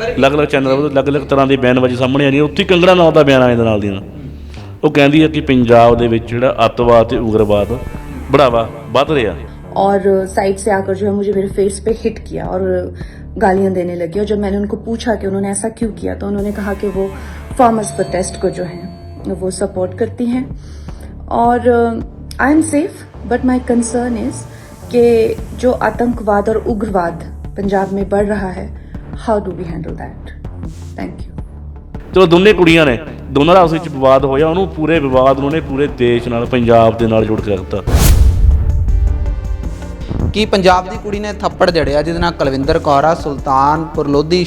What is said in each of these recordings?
ਅਲੱਗ-ਅਲੱਗ ਚੈਨਲ ਉਹ ਅਲੱਗ-ਅਲੱਗ ਤਰ੍ਹਾਂ ਦੇ ਬਿਆਨਬਾਜ਼ੀ ਸਾਹਮਣੇ ਆ ਰਹੀ ਹੈ ਉੱਥੇ ਹੀ ਕੰਗਣਾ ਨਾਂ ਦਾ ਬਿਆਨ ਆਇਆ ਇਹਦੇ ਨਾਲ ਦੀ ਨਾਲ ਉਹ ਕਹਿੰਦੀ ਹੈ ਕਿ ਪੰਜਾਬ ਦੇ ਵਿੱਚ ਜਿਹੜਾ ਅੱਤਵਾਦ ਤੇ ਉਗਰਵਾਦ ਬੜਾਵਾ ਵੱਧ ਰਿਹਾ और साइड से आकर जो है मुझे मेरे फेस पे हिट किया और गालियां देने लगी और जब मैंने उनको पूछा कि उन्होंने ऐसा क्यों किया तो उन्होंने कहा कि वो फार्मर्स प्रोटेस्ट को जो है वो सपोर्ट करती हैं और I am safe but my concern is कि जो आतंकवाद और उग्रवाद पंजाब में बढ़ रहा है how do we handle that thank you ਚਲੋ ਦੋਨੇ ਕੁੜੀਆਂ ਨੇ ਦੋਨਾਂ ਦਾ ਉਸ ਵਿੱਚ ਵਿਵਾਦ ਹੋਇਆ ਉਹਨੂੰ ਪੂਰੇ ਵਿਵਾਦ ਨੂੰ ਉਹਨੇ ਪੂਰੇ ਦੇਸ਼ ਨਾਲ ਪੰਜਾਬ ਦੇ ਨਾਲ ਜੋੜ ਕੇ ਰੱਖਤਾ ਕਿ ਪੰਜਾਬ ਦੀ ਕੁੜੀ ਨੇ ਥੱਪੜ ਜੜਿਆ ਜਿਹਦੇ ਨਾਲ ਕੁਲਵਿੰਦਰ ਕੌਰ ਆ ਸੁਲਤਾਨਪੁਰ ਲੋਧੀ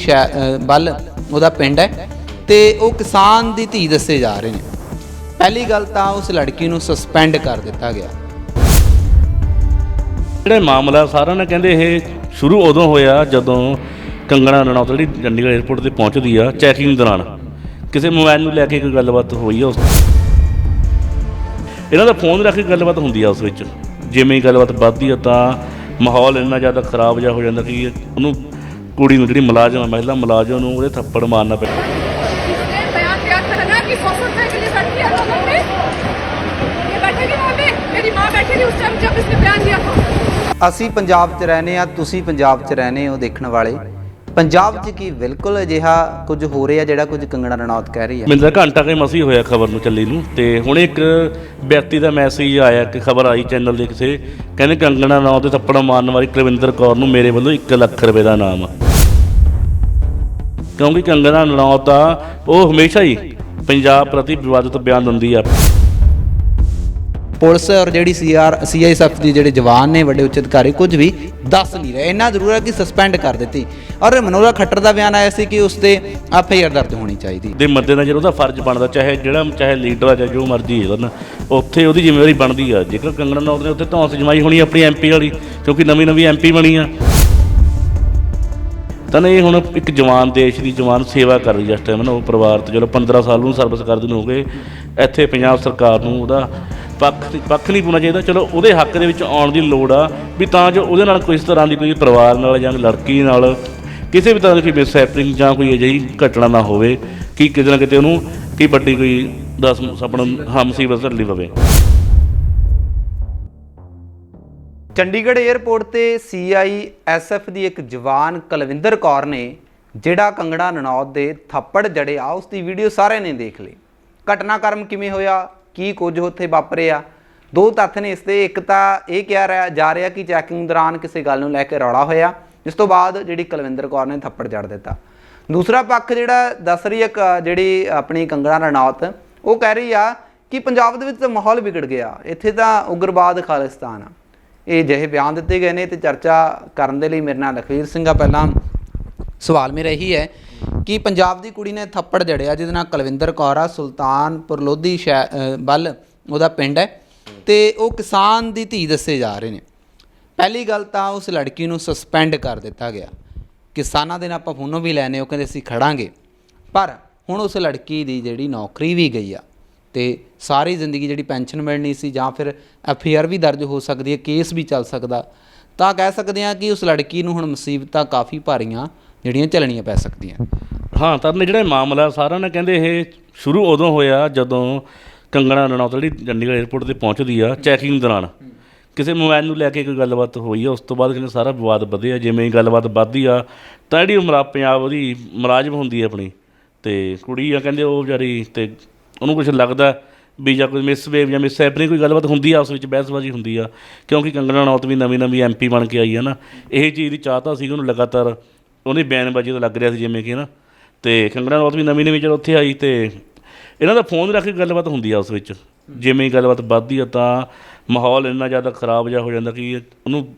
ਬਲ ਉਹਦਾ ਪਿੰਡ ਹੈ ਤੇ ਉਹ ਕਿਸਾਨ ਦੀ ਧੀ ਦੱਸੇ ਜਾ ਰਹੇ ਨੇ। ਪਹਿਲੀ ਗੱਲ ਤਾਂ ਉਸ ਲੜਕੀ ਨੂੰ ਸਸਪੈਂਡ ਕਰ ਦਿੱਤਾ ਗਿਆ। ਜਿਹੜਾ ਮਾਮਲਾ ਸਾਰਿਆਂ ਨੇ ਕਹਿੰਦੇ ਇਹ ਸ਼ੁਰੂ ਉਦੋਂ ਹੋਇਆ ਜਦੋਂ ਕੰਗਣਾ ਰਣੌਤ ਜਿਹੜੀ ਚੰਡੀਗੜ੍ਹ 에ਅਰਪੋਰਟ ਤੇ ਪਹੁੰਚਦੀ ਆ ਚੈਕਿੰਗ ਦੌਰਾਨ। ਕਿਸੇ ਮੋਬਾਈਲ ਨੂੰ ਲੈ ਕੇ ਕੋਈ ਗੱਲਬਾਤ ਹੋਈ ਆ ਉਸ ਇਹਨਾਂ ਦਾ ਫੋਨ ਰੱਖ ਕੇ ਗੱਲਬਾਤ ਹੁੰਦੀ ਆ ਉਸ ਵਿੱਚ। ਜਿਵੇਂ ਹੀ ਗੱਲਬਾਤ ਵੱਧਦੀ ਆ ਤਾਂ ਮਾਹੌਲ ਇੰਨਾ ਜ਼ਿਆਦਾ ਖਰਾਬ ਜਿਹਾ ਹੋ ਜਾਂਦਾ ਕਿ ਉਹਨੂੰ ਕੁੜੀ ਨੂੰ ਜਿਹੜੀ ਮੁਲਾਜ਼ਮ ਆ ਮਹਿਲਾ ਮੁਲਾਜ਼ਮ ਨੂੰ ਉਹਦੇ ਥੱਪੜ ਮਾਰਨਾ ਪੈਂਦਾ ਅਸੀਂ ਪੰਜਾਬ 'ਚ ਰਹਨੇ ਆ ਤੁਸੀਂ ਪੰਜਾਬ 'ਚ ਰਹਨੇ ਹੋ ਦੇਖਣ ਵਾਲੇ। ਪੰਜਾਬ 'ਚ ਕੀ ਬਿਲਕੁਲ ਅਜਿਹਾ ਕੁਝ ਹੋ ਰਿਹਾ ਜਿਹੜਾ ਕੁਝ ਕੰਗਣਾ ਰਣੌਤ ਕਹਿ ਰਹੀ ਹੈ? ਮੈਨੂੰ ਤਾਂ ਘੰਟਾ ਕੇ ਮਸੀ ਹੋਇਆ ਖਬਰ ਨੂੰ ਚੱਲੀ ਨੂੰ ਤੇ ਹੁਣ ਇੱਕ ਵਿਅਕਤੀ ਦਾ ਮੈਸੇਜ ਆਇਆ ਕਿ ਖਬਰ ਆਈ ਚੈਨਲ ਦੇ ਕਿਸੇ, ਕਹਿੰਦੇ ਕੰਗਣਾ ਨਾਂ ਤੇ ਥੱਪੜ ਮਾਰਨ ਵਾਲੀ ਕੁਲਵਿੰਦਰ ਕੌਰ ਨੂੰ ਮੇਰੇ ਵੱਲੋਂ 1 ਲੱਖ ਰੁਪਏ ਦਾ ਇਨਾਮ। ਕਿਉਂਕਿ ਕੰਗਣਾ ਰਣੌਤ ਆ, ਉਹ ਹਮੇਸ਼ਾ ਹੀ ਪੰਜਾਬ ਪ੍ਰਤੀ ਵਿਵਾਦਿਤ ਬਿਆਨ ਦਿੰਦੀ ਆ। ਪੁਲਿਸ ਔਰ ਜਿਹੜੀ ਸੀਆਰ ਸੀਆਈਐਸਐਫ ਦੀ ਜਿਹੜੇ ਜਵਾਨ ਨੇ ਵੱਡੇ ਉੱਚ ਅਧਿਕਾਰੀ, ਕੁਝ ਵੀ ਦੱਸ ਨਹੀਂ ਰਹੇ। ਇੰਨਾ ਜ਼ਰੂਰ ਹੈ ਕਿ ਸਸਪੈਂਡ ਕਰ ਦਿੱਤੀ। ਔਰ ਮਨੋਰਾ ਖੱਟਰ ਦਾ ਬਿਆਨ ਆਇਆ ਸੀ ਕਿ ਉਸ ਤੇ ਐਫਆਈਆਰ ਦਰਜ ਹੋਣੀ ਚਾਹੀਦੀ। ਦੇ ਮੱਦੇਨਜ਼ਰ ਉਹਦਾ ਫਰਜ਼ ਬਣਦਾ, ਚਾਹੇ ਜਿਹੜਾ, ਚਾਹੇ ਲੀਡਰ ਆ ਜਾਂ ਜੋ ਮਰਜ਼ੀ ਹੈ ਨਾ ਉੱਥੇ ਉਹਦੀ ਜ਼ਿੰਮੇਵਾਰੀ ਬਣਦੀ ਆ। ਜੇਕਰ ਕੰਗਣਾ ਰਣੌਤ ਨੇ ਉੱਥੇ ਧੌਂਸ ਜਮਾਈ ਹੋਣੀ ਆਪਣੀ ਐਮਪੀ ਵਾਲੀ, ਕਿਉਂਕਿ ਨਵੀਂ ਨਵੀਂ ਐਮਪੀ ਬਣੀ ਆ। ਤਾਂ ਇਹ ਹੁਣ ਇੱਕ ਜਵਾਨ ਦੇਸ਼ ਦੀ ਜਵਾਨ ਸੇਵਾ ਕਰ ਰਹੀ ਹੈ ਟਾਈਮ ਨਾ, ਉਹ ਪਰਿਵਾਰ ਤੇ, ਚਲੋ 15 ਸਾਲ ਨੂੰ ਸਰਵਿਸ ਕਰਦੇ ਨੂੰ ਹੋ ਗਏ ਇੱਥੇ ਪੰਜਾਬ ਸਰਕਾਰ ਨੂੰ ਉਹਦਾ ਪੱਖ ਪੱਖ ਨਹੀਂ ਪਾਉਣਾ ਚਾਹੀਦਾ। ਚਲੋ, ਉਹਦੇ ਹੱਕ ਦੇ ਵਿੱਚ ਆਉਣ ਦੀ ਲੋੜ ਆ ਵੀ ਤਾਂ ਜੋ ਉਹਦੇ ਨਾਲ ਕੋਈ ਇਸ ਤਰ੍ਹਾਂ ਦੀ ਕੋਈ ਪਰਿਵਾਰ ਨਾਲ ਜਾਂ ਲੜਕੀ ਨਾਲ ਕਿਸੇ ਵੀ ਤਰ੍ਹਾਂ ਦੀ ਕੋਈ ਮਿਸਹੈਪਨਿੰਗ ਜਾਂ ਕੋਈ ਅਜਿਹੀ ਘਟਨਾ ਨਾ ਹੋਵੇ, ਕਿ ਕਿਤੇ ਨਾ ਕਿਤੇ ਉਹਨੂੰ ਕੀ ਵੱਡੀ ਕੋਈ ਦਸ ਆਪਣਾ ਹਮ ਮੁਸੀਬਤ ਝੱਲਣੀ ਪਵੇ। ਚੰਡੀਗੜ੍ਹ 에ਅਰਪੋਰਟ ਤੇ ਸੀਆਈਐਸਐਫ ਦੀ ਇੱਕ ਜਵਾਨ ਕੁਲਵਿੰਦਰ ਕੌਰ ਨੇ ਜਿਹੜਾ ਕੰਗੜਾ ਨਨੌਦ ਦੇ ਥੱਪੜ ਜੜਿਆ ਉਸ ਦੀ ਵੀਡੀਓ ਸਾਰਿਆਂ ਨੇ ਦੇਖ ਲਈ। ਘਟਨਾਕ੍ਰਮ ਕਿਵੇਂ ਹੋਇਆ? ਕੀ ਕੁਝ ਉੱਥੇ ਵਾਪਰਿਆ? ਦੋ ਤੱਥ ਨੇ ਇਸ 'ਤੇ ਇੱਕ ਤਾਂ ਇਹ ਕਿਹਾ ਰਿਹਾ ਜਾ ਰਿਹਾ ਕਿ ਚੈਕਿੰਗ ਦੌਰਾਨ ਕਿਸੇ ਗੱਲ ਨੂੰ ਲੈ ਕੇ ਰੌਲਾ ਹੋਇਆ, ਜਿਸ ਤੋਂ ਬਾਅਦ ਜਿਹੜੀ ਕੁਲਵਿੰਦਰ ਕੌਰ ਨੇ ਥੱਪੜ ਜੜ ਦਿੱਤਾ। ਦੂਸਰਾ ਪੱਖ ਜਿਹੜਾ ਦੱਸ ਰਹੀ ਹੈ ਕ- ਜਿਹੜੀ ਆਪਣੀ ਕੰਗਣਾ ਰਣੌਤ, ਉਹ ਕਹਿ ਰਹੀ ਆ ਕਿ ਪੰਜਾਬ ਦੇ ਵਿੱਚ ਤਾਂ ਮਾਹੌਲ ਵਿਗੜ ਗਿਆ। ਇੱਥੇ ਤਾਂ ਉਗਰਵਾਦ ਖਾਲਿਸਤਾਨ ਆ। ਇਹ ਜਿਹੇ ਬਿਆਨ ਦਿੱਤੇ ਗਏ ਨੇ ਤੇ ਚਰਚਾ ਕਰਨ ਦੇ ਲਈ ਮੇਰੇ ਨਾਲ ਲਖਵੀਰ ਸਿੰਘ ਆ। ਪਹਿਲਾਂ ਸਵਾਲ ਮੇਰਾ ਇਹੀ ਹੈ ਕਿ ਪੰਜਾਬ ਦੀ ਕੁੜੀ ਨੇ ਥੱਪੜ ਜੜਿਆ, ਜਿਹਦੇ ਨਾਲ ਕੁਲਵਿੰਦਰ ਕੌਰ ਆ ਸੁਲਤਾਨਪੁਰ ਲੋਧੀ ਸ਼ਹਿ- ਵੱਲ ਉਹਦਾ ਪਿੰਡ ਹੈ ਤੇ ਉਹ ਕਿਸਾਨ ਦੀ ਧੀ ਦੱਸੇ ਜਾ ਰਹੇ ਨੇ। ਪਹਿਲੀ ਗੱਲ ਤਾਂ ਉਸ ਲੜਕੀ ਨੂੰ ਸਸਪੈਂਡ ਕਰ ਦਿੱਤਾ ਗਿਆ। ਕਿਸਾਨਾਂ ਦੇ ਨਾਲ ਆਪਾਂ ਫੋਨੋਂ ਵੀ ਲੈਨੇ, ਉਹ ਕਹਿੰਦੇ ਅਸੀਂ ਖੜਾਂਗੇ। ਪਰ ਹੁਣ ਉਸ ਲੜਕੀ ਦੀ ਜਿਹੜੀ ਨੌਕਰੀ ਵੀ ਗਈ ਆ ਤੇ ਸਾਰੀ ਜ਼ਿੰਦਗੀ ਜਿਹੜੀ ਪੈਨਸ਼ਨ ਮਿਲਣੀ ਸੀ ਜਾਂ ਫਿਰ ਐਫ ਆਰ ਵੀ ਦਰਜ ਹੋ ਸਕਦੀ ਹੈ, ਕੇਸ ਵੀ ਚੱਲ ਸਕਦਾ, ਤਾਂ ਕਹਿ ਸਕਦੇ ਹਾਂ ਕਿ ਉਸ ਲੜਕੀ ਨੂੰ ਹੁਣ ਮੁਸੀਬਤਾਂ ਕਾਫੀ ਭਾਰੀਆਂ ਜਿਹੜੀਆਂ ਚੱਲਣੀਆਂ ਪੈ ਸਕਦੀਆਂ। ਹਾਂ, ਤਾਂ ਜਿਹੜਾ ਇਹ ਮਾਮਲਾ ਸਾਰਿਆਂ ਨੇ ਕਹਿੰਦੇ ਇਹ ਸ਼ੁਰੂ ਉਦੋਂ ਹੋਇਆ ਜਦੋਂ ਕੰਗਣਾ ਰਣੌਤ ਜਿਹੜੀ ਚੰਡੀਗੜ੍ਹ 에ਅਰਪੋਰਟ ਤੇ ਪਹੁੰਚਦੀ ਆ ਚੈਕਿੰਗ ਦੌਰਾਨ। ਕਿਸੇ ਮੋਬਾਈਲ ਨੂੰ ਲੈ ਕੇ ਕੋਈ ਗੱਲਬਾਤ ਹੋਈ ਆ, ਉਸ ਤੋਂ ਬਾਅਦ ਕਹਿੰਦੇ ਸਾਰਾ ਵਿਵਾਦ ਵਧਿਆ ਜਿਵੇਂ ਹੀ ਗੱਲਬਾਤ ਵੱਧਦੀ ਆ, ਤਾਂ ਜਿਹੜੀ ਉਮਰਾ ਪੰਜਾਬ ਦੀ ਮੁਲਾਜ਼ਮ ਹੁੰਦੀ ਆ ਆਪਣੀ ਤੇ ਕੁੜੀ ਆ ਕਹਿੰਦੇ ਉਹ ਵਿਚਾਰੀ ਤੇ ਉਹਨੂੰ ਕੁਝ ਲੱਗਦਾ ਵੀ ਜਾਂ ਕੋਈ ਮਿਸਵੇਵ ਜਾਂ ਮਿਸਹੈਪਨਿੰਗ ਕੋਈ ਗੱਲਬਾਤ ਹੁੰਦੀ ਆ, ਉਸ ਵਿੱਚ ਬਹਿਸਬਾਜ਼ੀ ਹੁੰਦੀ ਆ, ਕਿਉਂਕਿ ਕੰਗਣਾ ਰਣੌਤ ਵੀ ਨਵੀਂ ਨਵੀਂ ਐਮਪੀ ਬਣ ਕੇ ਆਈ ਆ ਨਾ, ਇਹ ਚੀਜ਼ ਦੀ ਚਾਹਤਾ ਸੀ ਉਹਨੂੰ ਲਗਾਤਾਰ ਉਹਦੀ ਬਿਆਨਬਾਜ਼ੀ ਤੋਂ ਲੱਗ ਰਿਹਾ ਸੀ ਜਿਵੇਂ ਕਿ ਨਾ। ਤੇ ਕੰਗਣਾ ਰਣੌਤ ਵੀ ਨਵੀਂ ਨਵੀਂ ਜਦੋਂ ਉੱਥੇ ਆਈ ਤੇ ਇਹਨਾਂ ਦਾ ਫੋਨ ਰੱਖ ਕੇ ਗੱਲਬਾਤ ਹੁੰਦੀ ਆ ਉਸ ਵਿੱਚ। ਜਿਵੇਂ ਹੀ ਗੱਲਬਾਤ ਵੱਧਦੀ ਆ ਤਾਂ ਮਾਹੌਲ ਇੰਨਾ ਜ਼ਿਆਦਾ ਖਰਾਬ ਜਿਹਾ ਹੋ ਜਾਂਦਾ ਕਿ ਉਹਨੂੰ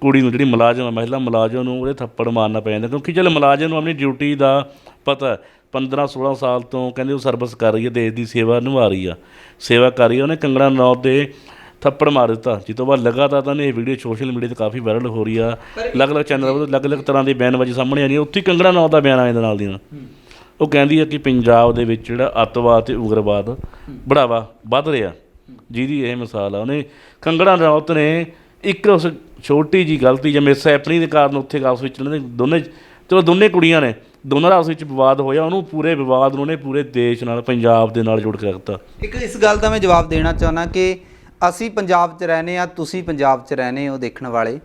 ਕੁੜੀ ਨੂੰ ਜਿਹੜੀ ਮੁਲਾਜ਼ਮ ਆ, ਮਹਿਲਾ ਮੁਲਾਜ਼ਮ ਨੂੰ ਉਹਦੇ ਥੱਪੜ ਮਾਰਨਾ ਪੈ ਜਾਂਦਾ। ਕਿਉਂਕਿ ਚਲ ਮੁਲਾਜ਼ਮ ਨੂੰ ਆਪਣੀ ਡਿਊਟੀ ਦਾ ਪਤਾ 15 16 ਸਾਲ ਤੋਂ ਕਹਿੰਦੇ ਉਹ ਸਰਵਿਸ ਕਰ ਰਹੀ ਹੈ, ਦੇਸ਼ ਦੀ ਸੇਵਾ ਨਿਭਾ ਰਹੀ ਆ। ਸੇਵਾ ਕਰ ਰਹੀ ਆ। ਉਹਨੇ ਕੰਗਣਾ ਰਣੌਤ ਦੇ ਥੱਪੜ ਮਾਰ ਦਿੱਤਾ। ਜਿਸ ਤੋਂ ਬਾਅਦ ਲਗਾਤਾਰ ਤਾਂ ਇਹ ਵੀਡੀਓ ਸੋਸ਼ਲ ਮੀਡੀਆ ਤੇ ਕਾਫੀ ਵਾਇਰਲ ਹੋ ਰਹੀ ਆ। ਅਲੱਗ-ਅਲੱਗ ਚੈਨਲ ਉਹ ਅਲੱਗ-ਅਲੱਗ ਤਰ੍ਹਾਂ ਦੀ ਬਿਆਨਬਾਜ਼ੀ ਸਾਹਮਣੇ ਆ ਰਹੀ ਹੈ ਉੱਥੇ ਕੰਗਣਾ ਰਣੌਤ ਦਾ ਬਿਆਨ ਆਇਆ ਨਾਲ ਦੀ ਨਾਲ ਉਹ ਕਹਿੰਦੀ ਹੈ ਕਿ ਪੰਜਾਬ ਦੇ ਵਿੱਚ ਜਿਹੜਾ ਅੱਤਵਾਦ ਤੇ ਉਗਰਵਾਦ ਬੜਾਵਾ ਵੱਧ ਰਿਹਾ। ਜਿਹਦੀ ਇਹ ਮਿਸਾਲ ਆ। ਉਹਨੇ ਕੰਗਣਾ ਰਣੌਤ ਨੇ ਇੱਕ ਉਸ ਛੋਟੀ ਜੀ ਗਲਤੀ ਜਾਂ ਮਿਸਹੈਪਨਿੰਗ ਦੇ ਕਾਰਨ ਉੱਥੇ ਆਪਸ ਵਿੱਚ ਇਹਨਾਂ ਦੇ ਦੋਨੇ ਚਲੋ ਦੋਨੇ ਕੁੜੀਆਂ ਨੇ। ਦੋਨਾਂ ਦਾ ਆਪਸ ਵਿੱਚ ਵਿਵਾਦ ਹੋਇਆ। ਉਹਨੂੰ ਪੂਰੇ ਵਿਵਾਦ ਨੂੰ ਉਹਨੇ ਪੂਰੇ ਦੇਸ਼ ਨਾਲ ਪੰਜਾਬ ਦੇ ਨਾਲ ਜੋੜ ਕੇ ਰੱਖਤਾ। ਇੱਕ ਇਸ ਗੱਲ ਦਾ ਮੈਂ ਜਵਾਬ ਦੇਣਾ ਚਾਹੁੰਦਾ ਕਿ ਅਸੀਂ ਪੰਜਾਬ 'ਚ ਰਹਨੇ ਆ ਤੁਸੀਂ ਪੰਜਾਬ 'ਚ ਰਹਨੇ ਹੋ ਦੇਖਣ ਵਾਲੇ।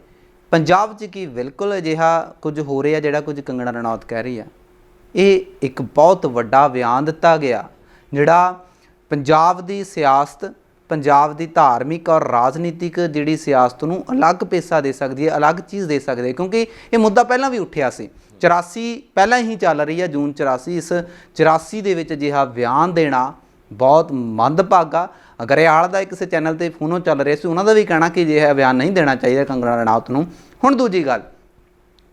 ਪੰਜਾਬ 'ਚ ਕੀ ਬਿਲਕੁਲ ਅਜਿਹਾ ਕੁਝ ਹੋ ਰਿਹਾ ਜਿਹੜਾ ਕੁਝ ਕੰਗਣਾ ਰਣੌਤ ਕਹਿ ਰਹੀ ਆ ਇਹ ਇੱਕ ਬਹੁਤ ਵੱਡਾ ਬਿਆਨ ਦਿੱਤਾ ਗਿਆ, ਜਿਹੜਾ ਪੰਜਾਬ ਦੀ ਸਿਆਸਤ, ਪੰਜਾਬ ਦੀ ਧਾਰਮਿਕ ਔਰ ਰਾਜਨੀਤਿਕ ਜਿਹੜੀ ਸਿਆਸਤ ਨੂੰ ਅਲੱਗ ਪੇਸਾ ਦੇ ਸਕਦੀ ਹੈ, ਅਲੱਗ ਚੀਜ਼ ਦੇ ਸਕਦੇ ਕਿਉਂਕਿ ਇਹ ਮੁੱਦਾ ਪਹਿਲਾਂ ਵੀ ਉੱਠਿਆ ਸੀ। 84 ਪਹਿਲਾਂ ਹੀ ਚੱਲ ਰਹੀ ਹੈ ਜੂਨ 84 ਇਸ 84 ਦੇ ਵਿੱਚ ਅਜਿਹਾ ਬਿਆਨ ਦੇਣਾ ਬਹੁਤ ਮੰਦਭਾਗਾ। ਅਗਰਿਆਲ ਦਾ ਕਿਸੇ ਚੈਨਲ ਤੇ ਫੋਨੋਂ ਚੱਲ ਰਿਹਾ ਸੀ, ਉਹਨਾਂ ਦਾ ਵੀ ਕਹਿਣਾ ਕਿ ਅਜਿਹਾ ਬਿਆਨ ਨਹੀਂ ਦੇਣਾ ਚਾਹੀਦਾ ਕੰਗਣਾ ਰਣਾਉਤ ਨੂੰ। ਹੁਣ ਦੂਜੀ ਗੱਲ,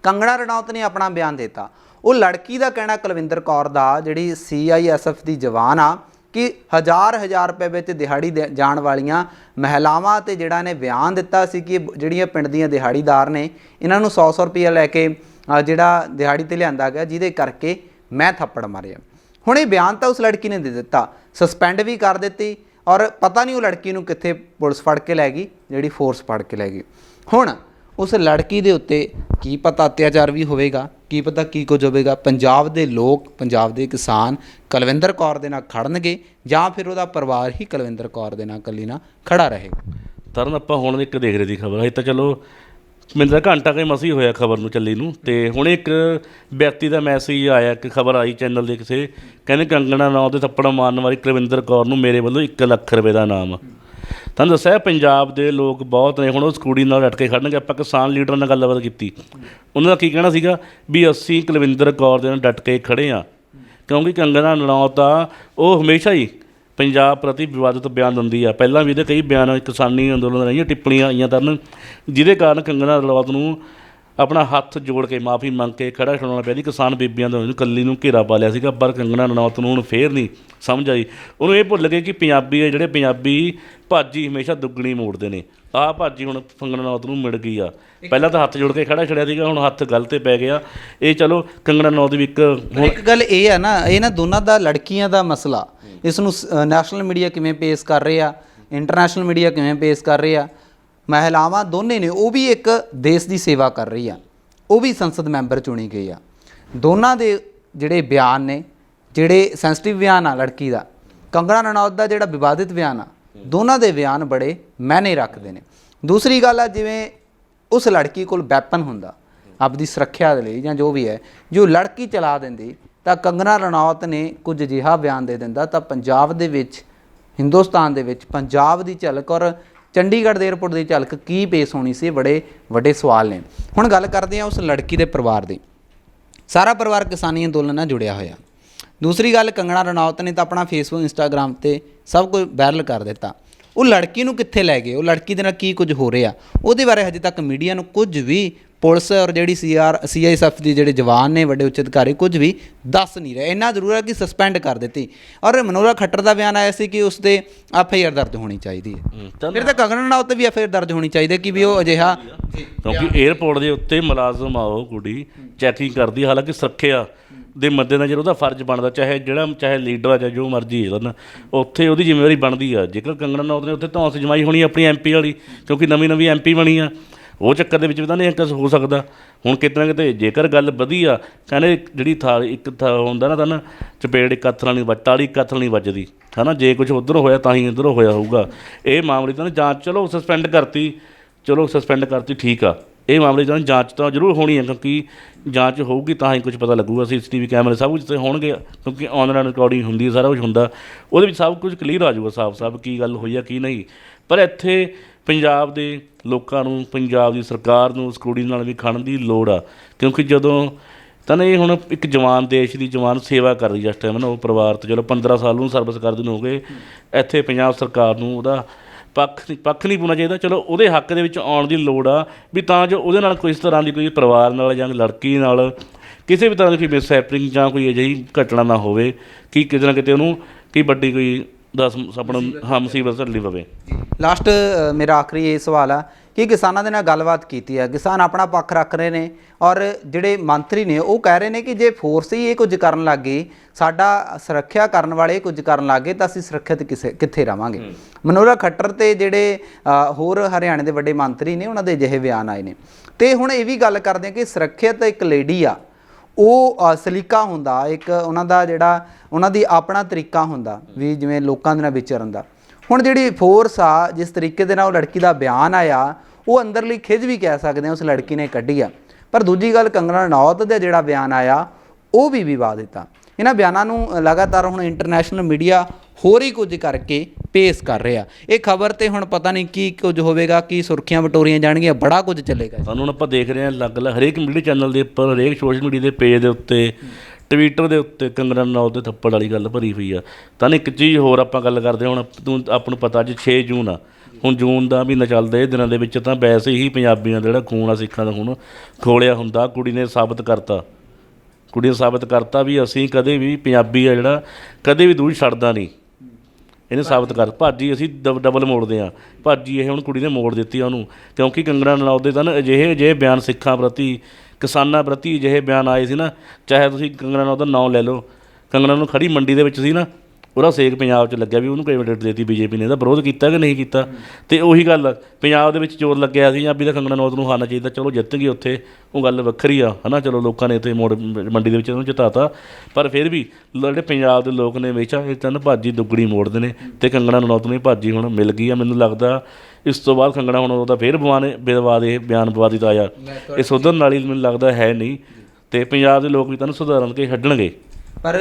ਕੰਗਣਾ ਰਣੌਤ ਨੇ ਆਪਣਾ ਬਿਆਨ ਦਿੱਤਾ। ਉਹ ਲੜਕੀ ਦਾ ਕਹਿਣਾ ਕੁਲਵਿੰਦਰ ਕੌਰ ਦਾ, ਜਿਹੜੀ ਸੀਆਈਐਸਐਫ ਦੀ ਜਵਾਨ ਆ, ਕਿ ਹਜ਼ਾਰ ਹਜ਼ਾਰ ਰੁਪਏ ਵਿੱਚ ਦਿਹਾੜੀ ਦੇ- ਜਾਣ ਵਾਲੀਆਂ ਮਹਿਲਾਵਾਂ ਤੇ ਜਿਹੜਾ ਨੇ ਬਿਆਨ ਦਿੱਤਾ ਸੀ ਕਿ ਜਿਹੜੀਆਂ ਪਿੰਡ ਦੀਆਂ ਦਿਹਾੜੀਦਾਰ ਨੇ, ਇਹਨਾਂ ਨੂੰ 100-100 ਰੁਪਏ ਲੈ ਕੇ ਜਿਹੜਾ ਦਿਹਾੜੀ ਤੇ ਲਿਆਂਦਾ ਗਿਆ, ਜਿਹਦੇ ਕਰਕੇ ਮੈਂ ਥੱਪੜ ਮਾਰਿਆ। ਹੁਣ ਇਹ ਬਿਆਨ ਤਾਂ ਉਸ ਲੜਕੀ ਨੇ ਦੇ ਦਿੱਤਾ, ਸਸਪੈਂਡ ਵੀ ਕਰ ਦਿੱਤੀ ਔਰ ਪਤਾ ਨਹੀਂ ਉਹ ਲੜਕੀ ਨੂੰ ਕਿੱਥੇ ਪੁਲਿਸ ਫੜ ਕੇ ਲੈ ਗਈ, ਜਿਹੜੀ ਫੋਰਸ ਫੜ ਕੇ ਲੈ ਗਈ। ਹੁਣ ਉਸ ਲੜਕੀ ਦੇ ਉੱਤੇ ਕੀ ਪਤਾ ਅਤਿਆਚਾਰ ਵੀ ਹੋਵੇਗਾ, ਕੀ ਪਤਾ ਕੀ ਕੁਝ ਹੋਵੇਗਾ। ਪੰਜਾਬ ਦੇ ਲੋਕ, ਪੰਜਾਬ ਦੇ ਕਿਸਾਨ ਕੁਲਵਿੰਦਰ ਕੌਰ ਦੇ ਨਾਲ ਖੜਨਗੇ ਜਾਂ ਫਿਰ ਉਹਦਾ ਪਰਿਵਾਰ ਹੀ ਕੁਲਵਿੰਦਰ ਕੌਰ ਦੇ ਨਾਲ ਇਕੱਲੀ ਨਾਲ ਖੜਾ ਰਹੇਗਾ। ਤਰਨ, ਆਪਾਂ ਹੁਣ ਇੱਕ ਦੇਖ ਰਹੇ ਦੀ ਖਬਰ। ਹੈ ਤਾਂ ਚਲੋ ਮੈਨੂੰ ਤਾਂ ਘੰਟਾ ਕੋਈ ਮਸੀ ਹੋਇਆ ਖਬਰ ਨੂੰ ਚੱਲੀ ਨੂੰ ਤੇ ਹੁਣ ਇੱਕ ਵਿਅਕਤੀ ਦਾ ਮੈਸੇਜ ਆਇਆ ਕਿ ਖਬਰ ਆਈ ਚੈਨਲ ਦੇ ਕਿਸੇ, ਕਹਿੰਦੇ ਕੰਗਣਾ ਨਾਂ ਦੇ ਥੱਪੜ ਮਾਰਨ ਵਾਲੀ ਕੁਲਵਿੰਦਰ ਕੌਰ ਨੂੰ ਮੇਰੇ ਵੱਲੋਂ 1 ਲੱਖ ਰੁਪਏ ਦਾ ਨਾਮ। ਤੁਹਾਨੂੰ ਦੱਸਿਆ ਪੰਜਾਬ ਦੇ ਲੋਕ ਬਹੁਤ ਨੇ, ਹੁਣ ਉਸ ਕੁੜੀ ਨਾਲ ਡਟ ਕੇ ਖੜਨਗੇ, ਆਪਾਂ ਕਿਸਾਨ ਲੀਡਰਾਂ ਨਾਲ ਗੱਲਬਾਤ ਕੀਤੀ। ਉਹਨਾਂ ਦਾ ਕੀ ਕਹਿਣਾ ਸੀਗਾ? ਵੀ ਅਸੀਂ ਕੁਲਵਿੰਦਰ ਕੌਰ ਦੇ ਨਾਲ ਡਟ ਕੇ ਖੜੇ ਆ ਕਿਉਂਕਿ ਕੰਗਣਾ ਰਣੌਤ ਆ ਉਹ ਹਮੇਸ਼ਾ ਹੀ ਪੰਜਾਬ ਪ੍ਰਤੀ ਵਿਵਾਦਿਤ ਬਿਆਨ ਦਿੰਦੀ ਆ। ਪਹਿਲਾਂ ਵੀ ਇਹਦੇ ਕਈ ਬਿਆਨ ਕਿਸਾਨੀ ਅੰਦੋਲਨ ਰਹੀਆਂ, ਟਿੱਪਣੀਆਂ ਆਈਆਂ ਤਰਨ, ਜਿਹਦੇ ਕਾਰਨ ਕੰਗਣਾ ਰਣੌਤ ਨੂੰ ਆਪਣਾ ਹੱਥ ਜੋੜ ਕੇ ਮਾਫੀ ਮੰਗ ਕੇ ਖੜਾ ਛਡਾਉਣਾ ਪਿਆ ਸੀ ਕਿਸਾਨ ਬੀਬੀਆਂ ਦਾ ਉਹਨੂੰ ਕੱਲੀ ਨੂੰ ਘੇਰਾ ਪਾ ਲਿਆ ਸੀਗਾ ਪਰ ਕੰਗਣਾ ਰਣੌਤ ਨੂੰ ਹੁਣ ਫੇਰ ਨਹੀਂ ਸਮਝ ਆਈ। ਉਹਨੂੰ ਇਹ ਭੁੱਲ ਗਏ ਕਿ ਪੰਜਾਬੀ ਆ ਜਿਹੜੇ ਪੰਜਾਬੀ ਭਾਜੀ ਹਮੇਸ਼ਾ ਦੁੱਗਣੀ ਮੋੜਦੇ ਨੇ। ਆਹ ਭਾਜੀ ਹੁਣ ਕੰਗਣਾ ਰਣੌਤ ਨੂੰ ਮਿਲ ਗਈ ਆ। ਪਹਿਲਾਂ ਤਾਂ ਹੱਥ ਜੋੜ ਕੇ ਖੜਾ ਛੜਿਆ ਸੀਗਾ ਹੁਣ ਹੱਥ ਗਲ ਤੇ ਪੈ ਗਿਆ। ਇਹ ਚਲੋ ਕੰਗਣਾ ਰਣੌਤ ਵੀ ਇੱਕ ਇੱਕ ਗੱਲ ਇਹ ਆ ਨਾ ਇਹ ਨਾ ਦੋਨਾਂ ਦਾ ਲੜਕੀਆਂ ਦਾ ਮਸਲਾ। ਇਸ ਨੂੰ ਨੈਸ਼ਨਲ ਮੀਡੀਆ ਕਿਵੇਂ ਪੇਸ਼ ਕਰ ਰਹੇ ਆ? ਇੰਟਰਨੈਸ਼ਨਲ ਮੀਡੀਆ ਕਿਵੇਂ ਪੇਸ਼ ਕਰ ਰਹੇ ਆ? ਮਹਿਲਾਵਾਂ ਦੋਨੇ ਨੇ, ਉਹ ਵੀ ਇੱਕ ਦੇਸ਼ ਦੀ ਸੇਵਾ ਕਰ ਰਹੀ ਆ। ਉਹ ਵੀ ਸੰਸਦ ਮੈਂਬਰ ਚੁਣੀ ਗਈ ਆ। ਦੋਨਾਂ ਦੇ ਜਿਹੜੇ ਬਿਆਨ ਨੇ, ਜਿਹੜੇ ਸੈਂਸਿਟਿਵ ਬਿਆਨ ਆ ਲੜਕੀ ਦਾ, ਕੰਗਣਾ ਰਣੌਤ ਦਾ ਜਿਹੜਾ ਵਿਵਾਦਿਤ ਬਿਆਨ ਆ, ਦੋਨਾਂ ਦੇ ਬਿਆਨ ਬੜੇ ਮੈਨੇ ਰੱਖਦੇ ਨੇ। ਦੂਸਰੀ ਗੱਲ ਆ, ਜਿਵੇਂ ਉਸ ਲੜਕੀ ਕੋਲ ਵੈਪਨ ਹੁੰਦਾ, ਆਪਦੀ ਸੁਰੱਖਿਆ ਦੇ ਲਈ ਜਾਂ ਜੋ ਵੀ ਹੈ, ਜੋ ਲੜਕੀ ਚਲਾ ਦਿੰਦੀ, ਤਾਂ ਕੰਗਣਾ ਰਣੌਤ ਨੇ ਕੁਝ ਅਜਿਹਾ ਬਿਆਨ ਦੇ ਦਿੰਦਾ, ਤਾਂ ਪੰਜਾਬ ਦੇ ਵਿੱਚ, ਹਿੰਦੁਸਤਾਨ ਦੇ ਵਿੱਚ ਪੰਜਾਬ ਦੀ ਝਲਕ ਔਰ ਚੰਡੀਗੜ੍ਹ ਦੇ 에ਅਰਪੋਰਟ ਦੀ ਝਲਕ ਕੀ ਪੇਸ਼ ਹੋਣੀ ਸੀ ਬੜੇ ਵੱਡੇ ਸਵਾਲ ਨੇ। ਹੁਣ ਗੱਲ ਕਰਦੇ ਹਾਂ ਉਸ ਲੜਕੀ ਦੇ ਪਰਿਵਾਰ ਦੀ। ਸਾਰਾ ਪਰਿਵਾਰ ਕਿਸਾਨੀ ਅੰਦੋਲਨ ਨਾਲ ਜੁੜਿਆ ਹੋਇਆ। ਦੂਸਰੀ ਗੱਲ, ਕੰਗਣਾ ਰਣੌਤ ਨੇ ਤਾਂ ਆਪਣਾ ਫੇਸਬੁੱਕ ਇੰਸਟਾਗ੍ਰam ਤੇ ਸਭ ਕੁਝ ਵਾਇਰਲ ਕਰ ਦਿੱਤਾ। ਉਹ ਲੜਕੀ ਨੂੰ ਕਿੱਥੇ ਲੈ ਗਏ? ਉਹ ਲੜਕੀ ਦੇ ਨਾਲ ਕੀ ਕੁਝ ਹੋ ਰਿਹਾ? ਉਹਦੇ ਬਾਰੇ ਹਜੇ ਤੱਕ ਮੀਡੀਆ ਨੂੰ ਕੁਝ ਵੀ ਪੁਲਿਸ ਔਰ ਜਿਹੜੀ ਸੀਆਰ ਸੀਆਈਐਸਐਫ ਦੀ ਜਿਹੜੇ ਜਵਾਨ ਨੇ ਵੱਡੇ ਉੱਚ ਅਧਿਕਾਰੀ ਕੁਝ ਵੀ ਦੱਸ ਨਹੀਂ ਰਹੇ। ਇੰਨਾ ਜ਼ਰੂਰ ਹੈ ਕਿ ਸਸਪੈਂਡ ਕਰ ਦਿੱਤੀ। ਔਰ ਮਨੋਰਾ ਖੱਟਰ ਦਾ ਬਿਆਨ ਆਇਆ ਸੀ ਕਿ ਉਸ ਤੇ ਐਫਆਈਆਰ ਦਰਜ ਹੋਣੀ ਚਾਹੀਦੀ ਹੈ। ਫਿਰ ਤਾਂ ਕੰਗਣਾ ਰਣੌਤ ਤੇ ਵੀ ਐਫਆਈਆਰ ਦਰਜ ਹੋਣੀ ਚਾਹੀਦੀ ਹੈ ਕਿ ਵੀ ਉਹ ਅਜਿਹਾ ਕਿਉਂਕਿ 에ਅਰਪੋਰਟ ਦੇ ਉੱਤੇ ਮੁਲਾਜ਼ਮ ਆ ਉਹ ਕੁੜੀ ਚੈਕਿੰਗ ਕਰਦੀ ਹਾਲਾਂਕਿ ਸੁਰੱਖਿਆ ਦੇ ਮੱਦੇਨਜ਼ਰ ਉਹਦਾ ਫਰਜ਼ ਬਣਦਾ ਚਾਹੇ ਜਿਹੜਾ ਚਾਹੇ ਲੀਡਰ ਆ ਚਾਹੇ ਜੋ ਮਰਜ਼ੀ ਹੈ ਨਾ। ਉੱਥੇ ਉਹਦੀ ਜ਼ਿੰਮੇਵਾਰੀ ਬਣਦੀ ਆ। ਜੇਕਰ ਕੰਗਣਾ ਰਣੌਤ ਨੇ ਉੱਥੇ ਧੌਂਸ ਜਮਾਈ ਹੋਣੀ ਆਪਣੀ ਐਮਪੀ ਵਾਲੀ ਕਿਉਂਕਿ ਨਵੀਂ ਨਵੀਂ ਐਮਪੀ ਬਣੀ ਆ ਉਹ ਚੱਕਰ ਦੇ ਵਿੱਚ ਵੀ ਤਾਂ ਨਹੀਂ ਕੁਛ ਹੋ ਸਕਦਾ। ਹੁਣ ਕਿਤੇ ਨਾ ਕਿਤੇ ਜੇਕਰ ਗੱਲ ਵਧੀਆ, ਕਹਿੰਦੇ ਜਿਹੜੀ ਥਾਲ ਇੱਕ ਥਾਂ ਹੁੰਦਾ ਨਾ ਤਾਂ ਨਾ ਚਪੇੜ ਇੱਕ ਹੱਥ ਨਾਲ ਨਹੀਂ ਵੱਜ, ਤਾਲੀ ਇੱਕ ਹੱਥ ਨਾਲ ਨਹੀਂ ਵੱਜਦੀ। ਹਨਾ, ਜੇ ਕੁਝ ਉਧਰ ਹੋਇਆ ਤਾਂ ਹੀ ਇੱਧਰ ਹੋਇਆ ਹੋਊਗਾ। ਇਹ ਮਾਮਲੇ ਤਾਂ ਨਾ ਜਾਂਚ, ਚਲੋ ਸਸਪੈਂਡ ਕਰਤੀ, ਚਲੋ ਸਸਪੈਂਡ ਕਰਤੀ, ਠੀਕ ਆ। ਇਹ ਮਾਮਲੇ ਦੀ ਜਾਂਚ ਤਾਂ ਜ਼ਰੂਰ ਹੋਣੀ ਹੈ ਕਿਉਂਕਿ ਜਾਂਚ ਹੋਊਗੀ ਤਾਂ ਹੀ ਕੁਝ ਪਤਾ ਲੱਗੂਗਾ। ਸੀਸੀਟੀਵੀ ਕੈਮਰੇ ਸਭ ਕੁਝ ਤੇ ਹੋਣਗੇ, ਕਿਉਂਕਿ ਆਨਲਾਈਨ ਰਿਕਾਰਡਿੰਗ ਹੁੰਦੀ ਹੈ ਸਾਰਾ ਕੁਝ ਹੁੰਦਾ। ਉਹਦੇ ਵਿੱਚ ਸਭ ਕੁਝ ਕਲੀਅਰ ਆ ਜਾਊਗਾ, ਸਾਫ਼-ਸਾਫ਼ ਕੀ ਗੱਲ ਹੋਈ ਆ, ਕੀ ਨਹੀਂ। ਪਰ ਇੱਥੇ ਪੰਜਾਬ ਦੇ ਲੋਕਾਂ ਨੂੰ, ਪੰਜਾਬ ਦੀ ਸਰਕਾਰ ਨੂੰ, ਉਸ ਕੁੜੀ ਨਾਲ ਵੀ ਖੜਨ ਦੀ ਲੋੜ ਆ। ਕਿਉਂਕਿ ਜਦੋਂ ਤਾਂ ਇਹ ਹੁਣ ਇੱਕ ਜਵਾਨ, ਦੇਸ਼ ਦੀ ਜਵਾਨ ਸੇਵਾ ਕਰ ਰਹੀ ਹੈ ਇਸ ਟਾਈਮ ਨਾ, ਉਹ ਪਰਿਵਾਰ 'ਤੇ। ਚਲੋ 15 ਸਾਲ ਨੂੰ ਸਰਵਿਸ ਕਰਦੇ ਨੂੰ ਹੋ ਗਏ। ਇੱਥੇ ਪੰਜਾਬ ਸਰਕਾਰ ਨੂੰ ਉਹਦਾ ਪੱਖ ਪੱਖ ਨਹੀਂ ਪਾਉਣਾ ਚਾਹੀਦਾ। ਚਲੋ ਉਹਦੇ ਹੱਕ ਦੇ ਵਿੱਚ ਆਉਣ ਦੀ ਲੋੜ ਆ ਵੀ ਤਾਂ ਜੋ ਉਹਦੇ ਨਾਲ ਕੋਈ ਇਸ ਤਰ੍ਹਾਂ ਦੀ ਕੋਈ ਪਰਿਵਾਰ ਨਾਲ ਜਾਂ ਲੜਕੀ ਨਾਲ ਕਿਸੇ ਵੀ ਤਰ੍ਹਾਂ ਦੀ ਕੋਈ ਮਿਸਹੈਪਨਿੰਗ ਜਾਂ ਕੋਈ ਅਜਿਹੀ ਘਟਨਾ ਨਾ ਹੋਵੇ, ਕਿ ਕਿਤੇ ਨਾ ਕਿਤੇ ਉਹਨੂੰ, ਕਿ ਵੱਡੀ ਕੋਈ ਦਸ ਆਪਣਾ ਹਾਂ ਮੁਸੀਬਤ ਝੱਲਣੀ ਪਵੇ। ਲਾਸਟ ਮੇਰਾ ਆਖਰੀ ਇਹ ਸਵਾਲ ਆ ਕਿ ਕਿਸਾਨਾਂ ਦੇ ਨਾਲ ਗੱਲਬਾਤ ਕੀਤੀ ਹੈ ਕਿਸਾਨ ਆਪਣਾ ਪੱਖ ਰੱਖ ਰਹੇ ਨੇ ਔਰ ਜਿਹੜੇ ਮੰਤਰੀ ਨੇ ਉਹ ਕਹਿ ਰਹੇ ਨੇ ਕਿ ਜੇ ਫੋਰਸ ਹੀ ਇਹ ਕੁਝ ਕਰਨ ਲੱਗ ਗਈ ਸਾਡਾ ਸੁਰੱਖਿਆ ਕਰਨ ਵਾਲੇ ਕੁਝ ਕਰਨ ਲੱਗ ਗਏ ਤਾਂ ਅਸੀਂ ਸੁਰੱਖਿਅਤ ਕਿਸੇ ਕਿੱਥੇ ਰਵਾਂਗੇ? ਮਨੋਰਾ ਖੱਟਰ ਤੇ ਜਿਹੜੇ ਅ, ਹੋਰ ਹਰਿਆਣੇ ਦੇ ਵੱਡੇ ਮੰਤਰੀ ਨੇ ਉਹਨਾਂ ਦੇ ਅਜਿਹੇ ਬਿਆਨ ਆਏ ਨੇ। ਤੇ ਹੁਣ ਇਹ ਵੀ ਗੱਲ ਕਰਦੇ ਆ ਕਿ ਸੁਰੱਖਿਅਤ ਇੱਕ ਲੇਡੀ ਆ ਉਹ ਸਲੀਕਾ ਹੁੰਦਾ, ਇੱਕ ਉਹਨਾਂ ਦਾ ਜਿਹੜਾ, ਉਹਨਾਂ ਦੀ ਆਪਣਾ ਤਰੀਕਾ ਹੁੰਦਾ ਵੀ ਜਿਵੇਂ ਲੋਕਾਂ ਦੇ ਨਾਲ ਵਿਚਰਨ ਦਾ। ਹੁਣ ਜਿਹੜੀ ਫੋਰਸ ਆ, ਜਿਸ ਤਰੀਕੇ ਦੇ ਨਾਲ ਉਹ ਲੜਕੀ ਦਾ ਬਿਆਨ ਆਇਆ, ਉਹ ਅੰਦਰਲੀ ਖਿਜ ਵੀ ਕਹਿ ਸਕਦੇ ਆ ਉਸ ਲੜਕੀ ਨੇ ਕੱਢੀ ਆ। ਪਰ ਦੂਜੀ ਗੱਲ, ਕੰਗਣਾ ਰਣੌਤ ਦਾ ਜਿਹੜਾ ਬਿਆਨ ਆਇਆ, ਉਹ ਵੀ ਵਿਵਾਦਿਤ ਆ ਇਹਨਾਂ ਬਿਆਨਾਂ ਨੂੰ ਲਗਾਤਾਰ ਹੁਣ ਇੰਟਰਨੈਸ਼ਨਲ ਮੀਡੀਆ ਹੋਰ ਹੀ ਕੁਝ ਕਰਕੇ ਪੇਸ਼ ਕਰ ਰਿਹਾ। ਇਹ ਖਬਰ ਤੇ ਹੁਣ ਪਤਾ ਨਹੀਂ ਕੀ ਕੁਝ ਹੋਵੇਗਾ, ਕੀ ਸੁਰਖੀਆਂ ਵਟੋਰੀਆਂ ਜਾਣਗੀਆਂ, ਬੜਾ ਕੁਝ ਚੱਲੇਗਾ ਸਾਨੂੰ ਹੁਣ ਆਪਾਂ ਦੇਖ ਰਹੇ ਹਾਂ ਅਲੱਗ ਅਲੱਗ ਹਰੇਕ ਮੀਡੀਆ ਚੈਨਲ ਦੇ ਉੱਪਰ, ਹਰੇਕ ਸੋਸ਼ਲ ਮੀਡੀਆ ਦੇ ਪੇਜ ਦੇ ਉੱਤੇ, ਟਵਿੱਟਰ ਦੇ ਉੱਤੇ, ਕੰਗਣਾ ਰਣੌਤ ਦੇ ਥੱਪੜ ਵਾਲੀ ਗੱਲ ਭਰੀ ਹੋਈ ਆ। ਤਾਂ ਇੱਕ ਚੀਜ਼ ਹੋਰ ਆਪਾਂ ਗੱਲ ਕਰਦੇ ਹਾਂ, ਹੁਣ ਤੂੰ ਆਪ ਨੂੰ ਪਤਾ ਅੱਜ 6 ਜੂਨ ਆ। ਹੁਣ ਜੂਨ ਦਾ ਮਹੀਨਾ ਚੱਲਦਾ ਇਹ ਦਿਨਾਂ ਦੇ ਵਿੱਚ ਤਾਂ ਵੈਸੇ ਹੀ ਪੰਜਾਬੀਆਂ ਦਾ ਜਿਹੜਾ ਖੂਨ ਆ, ਸਿੱਖਾਂ ਦਾ ਖੂਨ ਖੋਲਿਆ ਹੁੰਦਾ, ਕੁੜੀ ਨੇ ਸਾਬਤ ਕਰਤਾ। ਕੁੜੀ ਨੇ ਸਾਬਤ ਕਰਤਾ ਵੀ ਅਸੀਂ ਕਦੇ ਵੀ ਪੰਜਾਬੀ ਆ ਜਿਹੜਾ, ਕਦੇ ਵੀ ਦੂਰ ਛੱਡਦਾ ਨਹੀਂ। ਇਹਨੇ ਸਾਬਤ ਕਰ। ਭਾਜੀ ਅਸੀਂ ਡਬ- ਡਬਲ ਮੋੜਦੇ ਆ ਭਾਜੀ ਇਹ ਹੁਣ ਕੁੜੀ ਨੇ ਮੋੜ ਦਿੱਤੀ ਉਹਨੂੰ। ਕਿਉਂਕਿ ਕੰਗਣਾ ਰਣੌਤ ਤਾਂ ਨਾ ਅਜਿਹੇ ਅਜਿਹੇ ਬਿਆਨ ਸਿੱਖਾਂ ਪ੍ਰਤੀ, ਕਿਸਾਨਾਂ ਪ੍ਰਤੀ ਅਜਿਹੇ ਬਿਆਨ ਆਏ ਸੀ ਨਾ, ਚਾਹੇ ਤੁਸੀਂ ਕੰਗਣਾ ਰਣੌਤ ਦਾ ਨਾਮ ਲੈ ਲਓ। ਕੰਗਣਾ ਨੂੰ ਖੜੀ ਮੰਡੀ ਦੇ ਵਿੱਚ ਸੀ ਨਾ ਉਹਦਾ ਸੇਕ ਪੰਜਾਬ 'ਚ ਲੱਗਿਆ ਵੀ ਉਹਨੂੰ ਕੈਂਡੀਡੇਟ ਦੇਤੀ ਬੀਜੇਪੀ ਨੇ ਇਹਦਾ ਵਿਰੋਧ ਕੀਤਾ ਕਿ ਨਹੀਂ ਕੀਤਾ? ਤੇ ਉਹੀ ਗੱਲ ਪੰਜਾਬ ਦੇ ਵਿੱਚ ਚੋਰ ਲੱਗਿਆ ਸੀ ਪੰਜਾਬੀ ਦਾ ਕੰਗਣਾ ਰਣੌਤ ਨੂੰ ਹਾਰਨਾ ਚਾਹੀਦਾ ਚਲੋ ਜਿੱਤ ਗਈ ਉੱਥੇ ਉਹ ਗੱਲ ਵੱਖਰੀ ਆ ਹਨਾ? ਚਲੋ ਲੋਕਾਂ ਨੇ ਇੱਥੇ ਮੋੜ ਮੰਡੀ ਦੇ ਵਿੱਚ ਉਹਨੂੰ ਜਿਤਾਤਾ ਪਰ ਫਿਰ ਵੀ ਜਿਹੜੇ ਪੰਜਾਬ ਦੇ ਲੋਕ ਨੇ ਹਮੇਸ਼ਾ ਇਹ ਤਾਂ ਭਾਜੀ ਦੁੱਗਣੀ ਮੋੜਦੇ ਨੇ ਤੇ ਕੰਗਣਾ ਰਣੌਤ ਨੂੰ ਭਾਜੀ ਹੁਣ ਮਿਲ ਗਈ ਆ ਮੈਨੂੰ ਲੱਗਦਾ ਇਸ ਤੋਂ ਬਾਅਦ ਕੰਗਣਾ ਹੁਣ ਉਹਦਾ ਫਿਰ ਬਵਾਨੇ ਬੇਦਵਾਦ ਇਹ ਬਿਆਨ ਵਿਵਾਦਿਤ ਆਇਆ। ਇਹ ਸੁਧਰਨ ਵਾਲੀ ਮੈਨੂੰ ਲੱਗਦਾ ਹੈ ਨਹੀਂ ਤੇ ਪੰਜਾਬ ਦੇ ਲੋਕ ਵੀ ਤੁਹਾਨੂੰ ਸੁਧਾਰਨ ਕੇ ਛੱਡਣਗੇ ਪਰ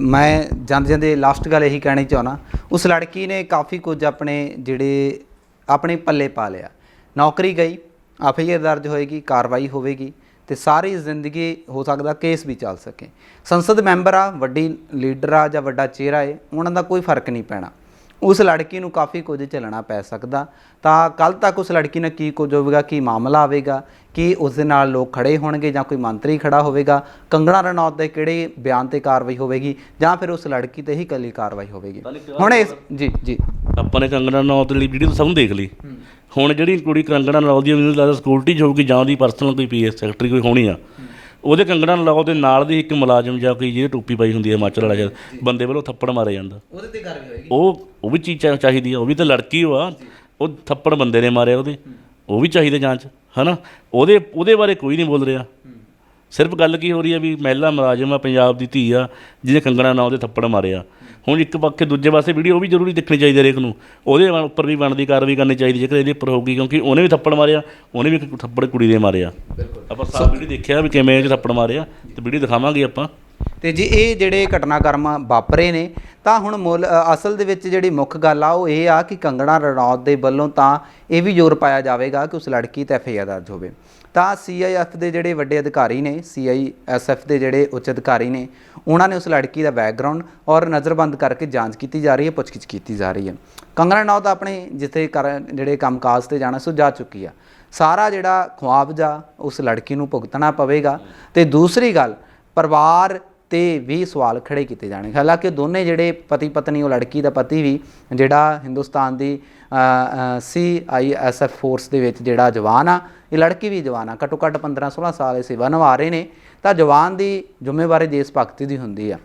ਮੈਂ ਜਾਂਦੇ ਜਾਂਦੇ ਲਾਸਟ ਗੱਲ ਇਹੀ ਕਹਿਣੀ ਚਾਹਣਾ ਉਸ ਲੜਕੀ ਨੇ ਕਾਫੀ ਕੁਝ ਆਪਣੇ ਜਿਹੜੇ ਆਪਣੇ ਪੱਲੇ ਪਾ ਲਿਆ। ਨੌਕਰੀ ਗਈ ਐਫਆਈਆਰ ਦਰਜ ਹੋਏਗੀ, ਕਾਰਵਾਈ ਹੋਵੇਗੀ ਤੇ ਸਾਰੀ ਜ਼ਿੰਦਗੀ ਹੋ ਸਕਦਾ ਕੇਸ ਵੀ ਚੱਲ ਸਕੇ। ਸੰਸਦ ਮੈਂਬਰ ਆ, ਵੱਡੀ ਲੀਡਰ ਆ ਜਾਂ ਵੱਡਾ ਚਿਹਰਾ ਏ, ਉਹਨਾਂ ਦਾ ਕੋਈ ਫ਼ਰਕ ਨਹੀਂ ਪੈਣਾ। ਉਸ ਲੜਕੀ ਨੂੰ ਕਾਫੀ ਕੁਝ ਝੱਲਣਾ ਪੈ ਸਕਦਾ। ਤਾਂ ਕੱਲ ਤੱਕ ਉਸ ਲੜਕੀ ਨਾਲ ਕੀ ਕੁਝ ਹੋਵੇਗਾ ਕੀ ਮਾਮਲਾ ਆਵੇਗਾ ਕਿ ਉਸ ਦੇ ਨਾਲ ਲੋਕ ਖੜੇ ਹੋਣਗੇ ਜਾਂ ਕੋਈ ਮੰਤਰੀ ਖੜਾ ਹੋਵੇਗਾ ਕੰਗਣਾ ਰਣੌਤ ਦੇ ਕਿਹੜੇ ਬਿਆਨ ਤੇ ਕਾਰਵਾਈ ਹੋਵੇਗੀ ਜਾਂ ਫਿਰ ਉਸ ਲੜਕੀ ਤੇ ਹੀ ਕੱਲੀ ਕਾਰਵਾਈ ਹੋਵੇਗੀ। ਹੁਣ ਇਸ ਜੀ ਜੀ। ਆਪਾਂ ਨੇ ਕੰਗਣਾ ਰਣੌਤ ਦੀ ਵੀਡੀਓ ਤਾਂ ਸਭ ਨੂੰ ਦੇਖ ਲਈ। ਹੁਣ ਜਿਹੜੀ ਕੁੜੀ ਕੰਗਣਾ ਰਣੌਤ ਦੀ ਮੈਨੂੰ ਲੱਗਦਾ ਸਿਕਿਉਰਿਟੀ 'ਚ ਹੋਊਗੀ ਜਾਂ ਉਹਦੀ ਪਰਸਨਲ ਕੋਈ ਪੀਐਸ ਸੈਕਟਰੀ ਕੋਈ ਹੋਣੀ ਆ। ਉਹਦੇ ਕੰਗਣਾ ਰਣੌਤ ਦੇ ਨਾਲ ਦੀ ਇੱਕ ਮੁਲਾਜ਼ਮ ਜਾਂ ਕੋਈ ਜਿਹਦੀ ਟੋਪੀ ਪਾਈ ਹੁੰਦੀ ਹੈ ਹਿਮਾਚਲ ਵਾਲਾ ਜਦ ਬੰਦੇ ਵੱਲੋਂ ਥੱਪੜ ਮਾਰਿਆ ਜਾਂਦਾ। ਉਹਦੇ ਤੇ ਕਾਰਵਾਈ ਹੋਵੇਗੀ ਉਹ ਉਹ ਵੀ ਚੀਜ਼ ਚਾ- ਚਾਹੀਦੀ ਆ ਉਹ ਵੀ ਤਾਂ ਲੜਕੀ ਓ ਆ ਉਹ ਥੱਪੜ ਬੰਦੇ ਨੇ ਮਾਰਿਆ ਉਹਦੇ ਉਹ ਵੀ ਚਾਹੀਦਾ ਜਾਂਚ ਹਨਾ? ਉਹਦੇ ਉਹਦੇ ਬਾਰੇ ਕੋਈ ਨਹੀਂ ਬੋਲ ਰਿਹਾ। ਸਿਰਫ ਗੱਲ ਕੀ ਹੋ ਰਹੀ ਹੈ ਵੀ ਮਹਿਲਾ ਮੁਲਾਜ਼ਮ ਆ ਪੰਜਾਬ ਦੀ ਧੀ ਆ ਜਿਹਨੇ ਕੰਗਣਾ ਨਾਂ ਉਹਦੇ ਥੱਪੜ ਮਾਰਿਆ। ਹੁਣ ਇੱਕ ਪੱਖੇ ਦੂਜੇ ਪਾਸੇ ਵੀਡੀਓ ਉਹ ਵੀ ਜ਼ਰੂਰੀ ਦੇਖਣੀ ਚਾਹੀਦੀ ਹੈ ਹਰੇਕ ਨੂੰ। ਉਹਦੇ ਉੱਪਰ ਵੀ ਬਣਦੀ ਕਾਰਵਾਈ ਕਰਨੀ ਚਾਹੀਦੀ ਜੇਕਰ ਇਹਦੇ ਉੱਪਰ ਹੋਊਗੀ ਕਿਉਂਕਿ ਉਹਨੇ ਵੀ ਥੱਪੜ ਮਾਰਿਆ ਉਹਨੇ ਵੀ ਇੱਕ ਥੱਪੜ ਕੁੜੀ ਦੇ ਮਾਰਿਆ। ਆਪਾਂ ਸਾਫ਼ ਵੀਡੀਓ ਦੇਖਿਆ ਵੀ ਕਿਵੇਂ ਇਹ ਥੱਪੜ ਮਾਰਿਆ ਤੇ ਵੀਡੀਓ ਦਿਖਾਵਾਂਗੇ ਆਪਾਂ। ਤੇ ਜੀ ਇਹ ਜਿਹੜੇ ਘਟਨਾਕ੍ਰਮ ਵਾਪਰੇ ਨੇ ਤਾਂ ਹੁਣ ਮੁੱਲ ਅਸਲ ਦੇ ਵਿੱਚ ਜਿਹੜੀ ਮੁੱਖ ਗੱਲ ਆ ਉਹ ਇਹ ਆ ਕਿ ਕੰਗਣਾ ਰਣੌਤ ਦੇ ਵੱਲੋਂ ਤਾਂ ਇਹ ਵੀ ਜ਼ੋਰ ਪਾਇਆ ਜਾਵੇਗਾ ਕਿ ਉਸ ਲੜਕੀ ਤੇ ਐਫਆਈਆਰ ਦਰਜ ਹੋਵੇ। ਤਾਂ ਸੀਆਈਐਫ ਦੇ ਜਿਹੜੇ ਵੱਡੇ ਅਧਿਕਾਰੀ ਨੇ ਸੀਆਈਐਸਐਫ ਦੇ ਜਿਹੜੇ ਉੱਚ ਅਧਿਕਾਰੀ ਨੇ, ਉਹਨਾਂ ਨੇ ਉਸ ਲੜਕੀ ਦਾ ਬੈਕਗ੍ਰਾਉਂਡ ਔਰ ਨਜ਼ਰਬੰਦ ਕਰਕੇ ਜਾਂਚ ਕੀਤੀ ਜਾ ਰਹੀ ਹੈ, ਪੁੱਛਗਿੱਛ ਕੀਤੀ ਜਾ ਰਹੀ ਹੈ। ਕੰਗਣਾ ਨੌਤ ਆਪਣੇ ਜਿੱਥੇ ਕਰ ਜਿਹੜੇ ਕੰਮਕਾਜ ਤੇ ਜਾਣਾ, ਸੋ ਜਾ ਚੁੱਕੀ ਆ। ਸਾਰਾ ਜਿਹੜਾ ਖੁਆਬਜਾ ਉਸ ਲੜਕੀ ਨੂੰ ਭੁਗਤਣਾ ਪਵੇਗਾ। ਤੇ ਦੂਸਰੀ ਗੱਲ, ਪਰਿਵਾਰ ਤੇ ਵੀ ਸਵਾਲ ਖੜੇ ਕੀਤੇ ਜਾਣਗੇ। ਹਾਲਾਂਕਿ ਦੋਨੇ ਜਿਹੜੇ ਪਤੀ ਪਤਨੀ, ਉਹ ਲੜਕੀ ਦਾ ਪਤੀ ਵੀ, ਜਿਹੜਾ ਹਿੰਦੁਸਤਾਨ ਦੀ C I S F force ਦੇ ਵਿੱਚ ਜਿਹੜਾ ਜਵਾਨ ਆ, ਇਹ ਲੜਕੀ ਵੀ ਜਵਾਨ ਆ, ਘੱਟੋ ਘੱਟ 15 16 ਸਾਲ ਇਹ ਸੇਵਾ ਨਿਭਾ ਰਹੇ ਨੇ। ਤਾਂ ਜਵਾਨ ਦੀ ਜ਼ਿੰਮੇਵਾਰੀ ਦੇਸ਼ ਭਗਤੀ ਦੀ ਹੁੰਦੀ ਆ।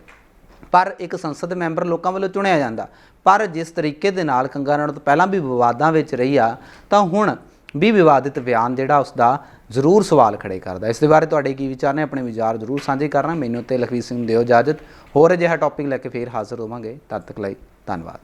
ਪਰ ਇੱਕ ਸੰਸਦ ਮੈਂਬਰ ਲੋਕਾਂ ਵੱਲੋਂ ਚੁਣਿਆ ਜਾਂਦਾ। ਪਰ ਜਿਸ ਤਰੀਕੇ ਦੇ ਨਾਲ ਕੰਗਨਾ ਰਣੌਤ ਪਹਿਲਾਂ ਵੀ ਵਿਵਾਦਾਂ ਵਿੱਚ ਰਹੀ ਆ, ਤਾਂ ਹੁਣ ਵੀ ਵਿਵਾਦਿਤ ਬਿਆਨ ਜਿਹੜਾ ਉਸ ਦਾ ਜ਼ਰੂਰ ਸਵਾਲ ਖੜੇ ਕਰਦਾ। ਇਸ ਦੇ ਬਾਰੇ ਤੁਹਾਡੇ ਕੀ ਵਿਚਾਰ ਨੇ? ਆਪਣੇ ਵਿਚਾਰ ਜ਼ਰੂਰ ਸਾਂਝੇ ਕਰਨਾ। ਮੈਨੂੰ ਤੇ ਲਖਵੀਰ ਸਿੰਘ ਦਿਓ ਇਜਾਜ਼ਤ ਹੋਰ ਅਜਿਹਾ ਟੌਪਿਕ ਲੈ ਕੇ ਫੇਰ ਹਾਜ਼ਰ ਹੋਵਾਂਗੇ। ਤਦ ਤੱਕ ਲਈ ਧੰਨਵਾਦ।